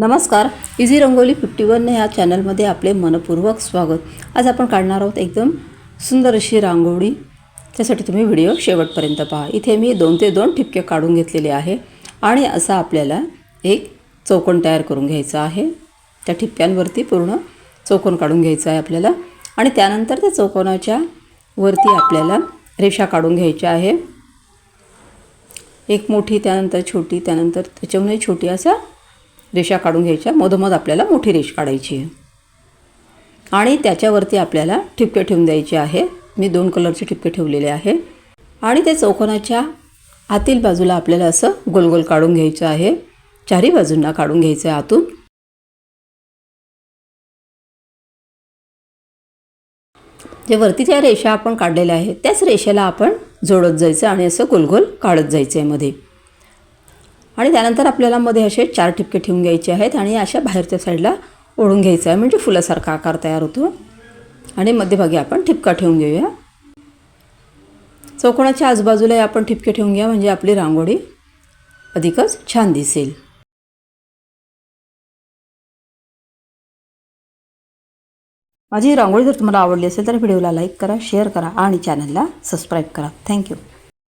नमस्कार. Easy rangoli fifty one या चॅनलमध्ये आपले मनपूर्वक स्वागत. आज आपण काढणार आहोत एकदम सुंदर अशी रांगोळी. त्यासाठी तुम्ही व्हिडिओ शेवटपर्यंत पहा. इथे मी दोन ते दोन ठिपके काढून घेतलेले आहे आणि असा आपल्याला एक चौकोन तयार करून घ्यायचा आहे. त्या ठिपक्यांवरती पूर्ण चौकोन काढून घ्यायचा आहे आपल्याला आणि त्यानंतर त्या चौकोनाच्या वरती आपल्याला रेषा काढून घ्यायच्या आहे. एक मोठी त्यानंतर छोटी त्यानंतर त्याच्याहूनही छोटी असा रेषा काढून घ्यायच्या. मधोमध आपल्याला मोठी रेष काढायची आहे. आणि त्याच्यावरती आपल्याला ठिपके ठेवून द्यायचे आहे. मी दोन कलरचे ठिपके ठेवलेले आहे. आणि त्या चौकोनाच्या आतील बाजूला आपल्याला असं गोल गोल काढून घ्यायचं आहे. चारही बाजूंना काढून घ्यायचं आहे आतून. जे वरती ज्या रेषा आपण काढलेल्या आहेत त्याच रेषेला आपण जोडत जायचं आणि असं गोलगोल काढत जायचं आहे मध्ये. आणि त्यानंतर आपल्याला मध्ये असे चार ठिपके ठेवून घ्यायचे आहेत आणि अशा बाहेरच्या साईडला ओढून घ्यायचं आहे. म्हणजे फुलासारखा आकार तयार होतो. आणि मध्यभागी आपण ठिपका ठेवून घेऊया. चौकोणाच्या आजूबाजूला आपण ठिपके ठेवून घ्या म्हणजे आपली रांगोळी अधिकच छान दिसेल. माझी रांगोळी जर तुम्हाला आवडली असेल तर व्हिडिओला लाईक करा शेअर करा आणि चॅनलला सबस्क्राईब करा. थँक्यू.